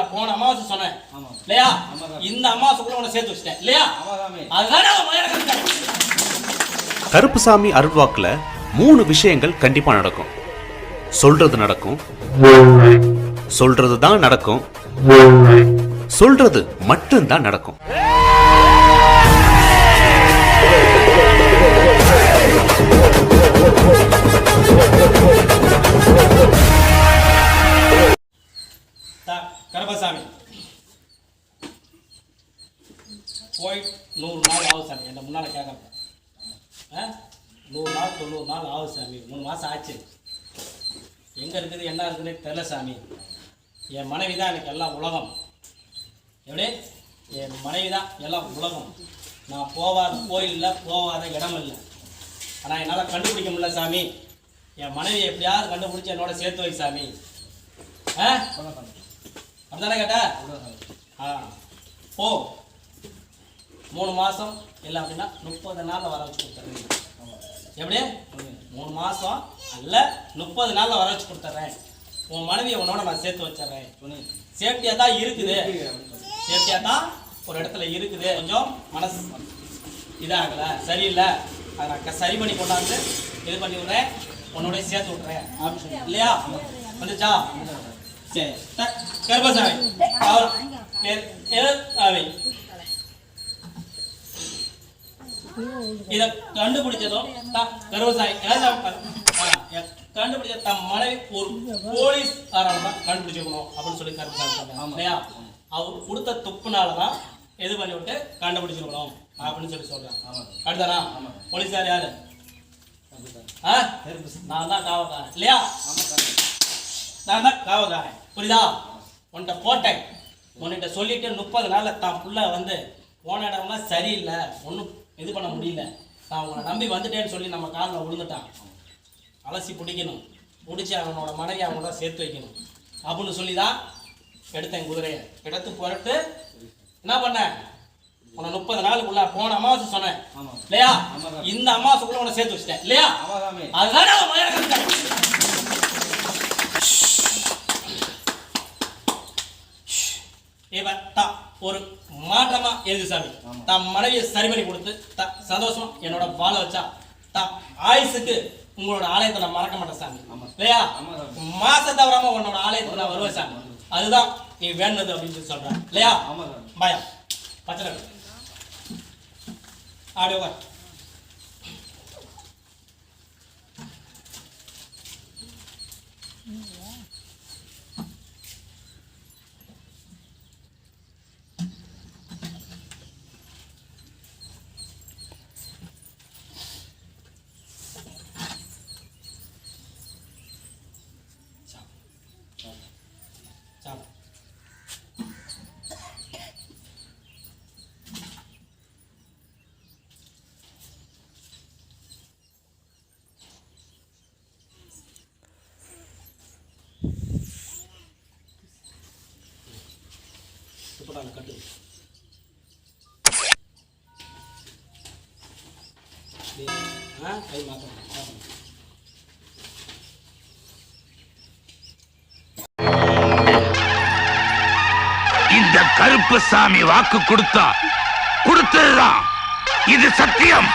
போன அமாவாசை சொன்னேன். இல்லையா. இந்த அமாவாசைக்குள்ள சேர்த்து வச்சிட்டேன். இல்லையா? அதுதானே. கருப்புசாமி அருள்வாக்குல மூணு விஷயங்கள் கண்டிப்பா நடக்கும். சொல்றது நடக்கும். சொல்றது தான் நடக்கும். சொல்றது மட்டும்தான் நடக்கும். தா- கருப்பசாமி. போய் நூறு நாள் ஆகும் சாமி. என்ன முன்னால் கேட்குறேன் ஆ? நூறு நாள் தொண்ணூறு நாள் ஆகும் சாமி. மூணு மாதம் ஆச்சு. எங்கே இருக்குது என்ன இருக்குதுன்னு தெரில சாமி. என் மனைவி தான் எனக்கு எல்லாம் உலகம். எப்படி? என் மனைவி தான் எல்லாம் உலகம். நான் போகாத கோயில் இல்லை போகாத இடம் இல்லை. ஆனால் என்னால் கண்டுபிடிக்க முடியல சாமி. என் மனைவி எப்படியாவது கண்டுபிடிச்சி என்னோட சேர்த்து வை சாமி. ஆ? அப்படிதானே கேட்ட? ஆ. போ. மூணு மாதம் இல்லை அப்படின்னா முப்பது நாளில் வர வச்சு கொடுத்துட்றேன் எப்படி? மூணு மாதம் அல்ல முப்பது நாளில் வர வச்சு கொடுத்துட்றேன் உன் மனைவியை உன்னோட நான் சேர்த்து வச்சிடுறேன். சேஃப்டியாக தான் இருக்குது. சேஃப்டியாக தான் ஒரு இடத்துல இருக்குது. கொஞ்சம் மனசு இதாகலை. சரியில்லை. அதை நான் க- சரி பண்ணி கொண்டாந்து இது பண்ணி விட்றேன். உன்னோடய சேர்த்து விட்றேன் அப்படின்னு சொல்லி இல்லையா? வந்துச்சா? அவ-. இத கண்டுபிடிச்சதும் எ- கண்டுபிடிச்ச தம் மனைவி ஒரு போலீஸ் தான் கண்டுபிடிச்சிருக்கணும் அப்படின்னு சொல்லி சொன்னாங்க. இல்லையா? அவர் கொடுத்த துப்புனால தான் இது பண்ணி விட்டு கண்டுபிடிச்சிருக்கணும் அப்படின்னு சொல்லி ஆமா. அடுத்தானா. போலீஸார் யாரு. நான் தான் காவல்காரன். இல்லையா? நான் தான் காவல்காரன். புரியுதா? உன்கிட்ட போட்டேன். உன்கிட்ட சொல்லிட்டு முப்பது நாளில் தான் புள்ள வந்து போன இடம்லாம் சரியில்லை. ஒன்றும் இது பண்ண முடியல. நான் உன்னை நம்பி வந்துட்டேன்னு சொல்லி நம்ம காலில் விழுந்துட்டான் அலசி பிடிக்கணும். பிடிச்சி அவனோட மனைவி அவனோட சேர்த்து வைக்கணும். அப்படின்னு சொல்லி தான் எடுத்தேன் குதிரையை. எடுத்து புரட்டு. என்ன பண்ணேன் உன்னை முப்பது நாளுக்குள்ள போன அமாவாசை சொன்னேன். இல்லையா. இந்த அமாவாசைக்குள்ள உன்னை சேர்த்து வச்சிட்டேன். இல்லையா? அதுதானே ஒரு மாற்றமா எழுது சாமி. தம் மனைவியை சரி பண்ணி கொடுத்து த சந்தோஷமா என்னோட வாழ வச்சா த ஆயுசுக்கு உங்களோட ஆலயத்தை நான் மறக்க மாட்டேன் சாமி. இல்லையா. மாசம் தவறாம உன்னோட ஆலயத்துக்கு நான் வருவேன் சாமி. அதுதான் நீ வேண்டது அப்படின்னு சொல்லி சொல்றேன் இல்லையா? பயம். பச்சை ஆடி உட்கார் சாப்பிடு இப்போ துப்பட்டால கட்டு. ஆ கை மாற்றணும் மாற்றணும் இந்த கருப்பு சாமி வாக்கு கொடுத்தா கொடுத்ததுதான். இது சத்தியம்.